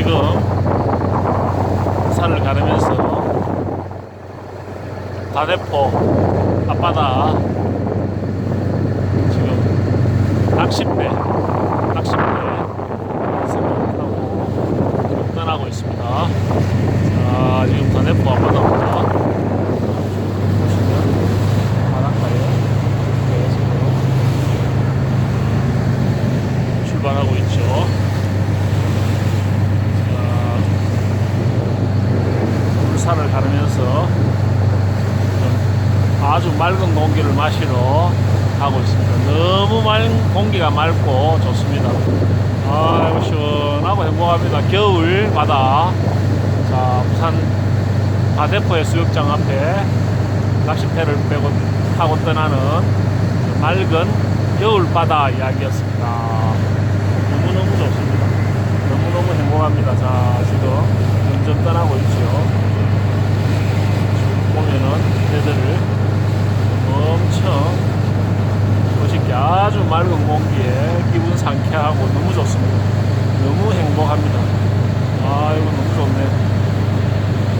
지금 산을 가르면서 다대포 앞바다 지금 낚싯배 낚싯배 생각하고 떠나고 있습니다. 자 지금 다대포 앞바다입니다. 출발하고 있죠. 자, 물 산을 가르면서 아주 맑은 공기를 마시러 가고 있습니다. 너무 맑은 공기가 맑고 좋습니다. 아이고 시원하고 행복합니다. 겨울 바다. 자, 부산 다대포 해수욕장 앞에 낚싯배를 빼고 타고 떠나는 그 맑은 겨울 바다 이야기였습니다. 너무너무 좋습니다. 너무너무 행복합니다. 자, 지금 점점 떠나고 있죠. 보면은 애들을 엄청 멋있게 아주 맑은 공기에 기분 상쾌하고 너무 좋습니다.